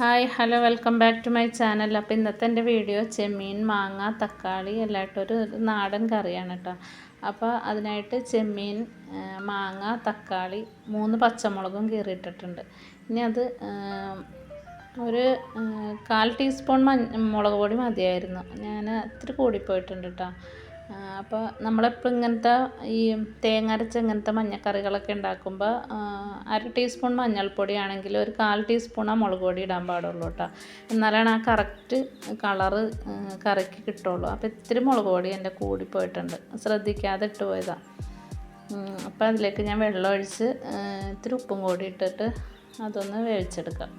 Hi hello welcome back to my channel അപ്പോൾ ഇന്നത്തെ എന്റെ വീഡിയോ ചെമ്മീൻ മാങ്ങ തക്കാളി എല്ലായിട്ടും ഒരു നാടൻ കറിയാണ് കേട്ടോ അപ്പോൾ അതിനായിട്ട് ചെമ്മീൻ മാങ്ങ തക്കാളി മൂന്ന് പച്ചമുളകും കീറിയിട്ടിട്ടുണ്ട്. ഇനി അത് ഒരു കാൽ ടീസ്പൂൺ മുളക് പൊടി മതിയായിരുന്നു. ഞാൻ ഇത്തിരി കൂടിപ്പോയിട്ടുണ്ട് കേട്ടോ അപ്പോൾ നമ്മളെപ്പോൾ ഇങ്ങനത്തെ ഈ തേങ്ങ അരച്ച ഇങ്ങനത്തെ മഞ്ഞക്കറികളൊക്കെ ഉണ്ടാക്കുമ്പോൾ അര ടീസ്പൂൺ മഞ്ഞൾപ്പൊടി ആണെങ്കിൽ ഒരു കാൽ ടീസ്പൂണാ മുളക് പൊടി ഇടാൻ പാടുള്ളൂ കേട്ടോ എന്നാലാണ് ആ കറക്റ്റ് കളറ് കറിക്ക് കിട്ടുള്ളൂ. അപ്പോൾ ഇത്തിരി മുളക് പൊടി എന്റെ കൂടി പോയിട്ടുണ്ട്. ശ്രദ്ധിക്കാതെ ഇട്ട് പോയതാണ് അപ്പോൾ അതിലേക്ക് ഞാൻ വെള്ളം ഒഴിച്ച് ഇത്തിരി ഉപ്പും കൂടി ഇട്ടിട്ട് അതൊന്ന് വേവിച്ചെടുക്കാം.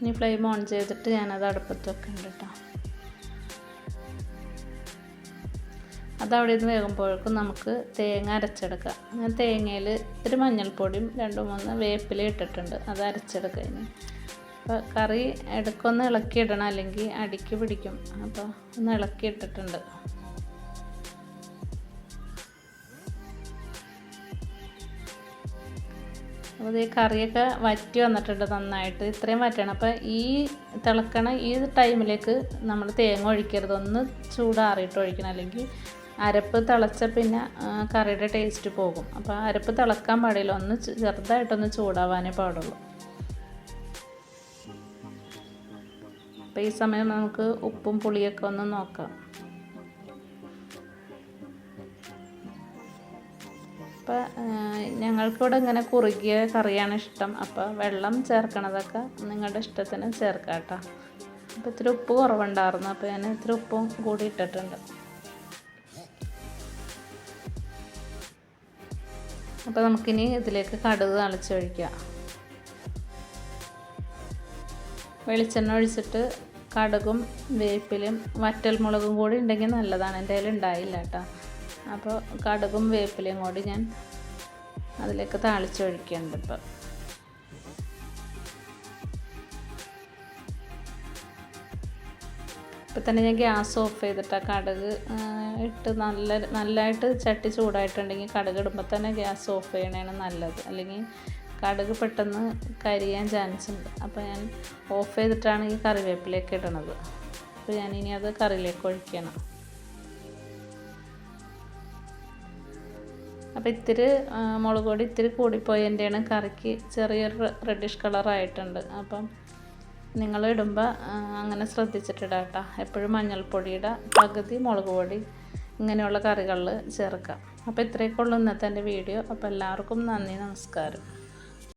ഇനി ഫ്ലെയിം ഓൺ ചെയ്തിട്ട് ഞാനത് അടുപ്പത്ത് വെക്കുന്നുണ്ട് കേട്ടോ. അതവിടെ നിന്ന് വേകുമ്പോഴേക്കും നമുക്ക് തേങ്ങ അരച്ചെടുക്കാം. ഞാൻ തേങ്ങയിൽ ഇത്തിരി മഞ്ഞൾപ്പൊടിയും രണ്ട് മൂന്ന് വേപ്പില ഇട്ടിട്ടുണ്ട്. അത് അരച്ചെടുക്കുക ഇനി. അപ്പോൾ കറി ഇടയ്ക്കൊന്ന് ഇളക്കിയിടണം അല്ലെങ്കിൽ അടിക്ക് പിടിക്കും. അപ്പോൾ ഒന്ന് ഇളക്കി ഇട്ടിട്ടുണ്ട് അപ്പോൾ ഈ കറിയൊക്കെ വറ്റി വന്നിട്ടുണ്ട് നന്നായിട്ട്. ഇത്രയും വറ്റണം അപ്പോൾ ഈ തിളക്കണ ഈ ടൈമിലേക്ക് നമ്മൾ തേങ്ങ ഒഴിക്കരുത്. ഒന്ന് ചൂടാറിയിട്ട് ഒഴിക്കണം. അല്ലെങ്കിൽ അരപ്പ് തിളച്ച പിന്നെ കറിയുടെ ടേസ്റ്റ് പോകും. അപ്പോൾ അരപ്പ് തിളക്കാൻ പാടില്ല. ഒന്ന് ചെറുതായിട്ടൊന്ന് ചൂടാവാനേ പാടുള്ളൂ. അപ്പോൾ ഈ സമയം നമുക്ക് ഉപ്പും പുളിയൊക്കെ ഒന്ന് നോക്കാം. അപ്പോൾ ഞങ്ങൾക്കിവിടെ ഇങ്ങനെ കുറുകിയ കറിയാണ് ഇഷ്ടം. അപ്പോൾ വെള്ളം ചേർക്കണതൊക്കെ നിങ്ങളുടെ ഇഷ്ടത്തിന് ചേർക്കാം കേട്ടോ. അപ്പോൾ ഇത്തിരി ഉപ്പ് കുറവുണ്ടായിരുന്നു. അപ്പോൾ ഞാൻ ഇത്തിരി ഉപ്പും കൂടി ഇട്ടിട്ടുണ്ട്. അപ്പോൾ നമുക്കിനി ഇതിലേക്ക് കടുക് തളിച്ചൊഴിക്കാം വെളിച്ചെണ്ണ ഒഴിച്ചിട്ട് കടുകും വേപ്പിലും വറ്റൽമുളകും കൂടി ഉണ്ടെങ്കിൽ നല്ലതാണ്. എന്റെ കയ്യിൽ ഉണ്ടായില്ല കേട്ടോ. അപ്പോൾ കടുകും വേപ്പിലയും കൂടി ഞാൻ അതിലേക്ക് താളിച്ചൊഴിക്കുന്നുണ്ട് ഇപ്പം. ഇപ്പം തന്നെ ഞാൻ ഗ്യാസ് ഓഫ് ചെയ്തിട്ട് ആ കടുക് ഇട്ട് നല്ല നല്ലതായിട്ട് ചട്ടി ചൂടായിട്ടുണ്ടെങ്കിൽ കടുക് ഇടുമ്പോൾ തന്നെ ഗ്യാസ് ഓഫ് ചെയ്യണതാണ് നല്ലത്. അല്ലെങ്കിൽ കടുക് പെട്ടെന്ന് കരിയാൻ ചാൻസ് ഉണ്ട് അപ്പോൾ ഞാൻ ഓഫ് ചെയ്തിട്ടാണ് ഈ കറിവേപ്പിലേക്ക് ഇടണത്. അപ്പോൾ ഞാനിനി അത് കറിയിലേക്ക് ഒഴിക്കണം. അപ്പോൾ ഇത്തിരി മുളക് പൊടി ഇത്തിരി കൂടിപ്പോയതിന്റെയാണ് കറിക്ക് ചെറിയൊരു റെഡിഷ് കളറായിട്ടുണ്ട് അപ്പം നിങ്ങൾ ഇടുമ്പോൾ അങ്ങനെ ശ്രദ്ധിച്ചിട്ടിടാം കേട്ടോ എപ്പോഴും മഞ്ഞൾപ്പൊടിയുടെ പകുതി മുളക് പൊടി ഇങ്ങനെയുള്ള കറികളിൽ ചേർക്കാം അപ്പോൾ ഇത്രയൊക്കെ ഉള്ളൂ ഇന്നത്തെ എന്റെ വീഡിയോ. അപ്പോൾ എല്ലാവർക്കും നന്ദി നമസ്കാരം.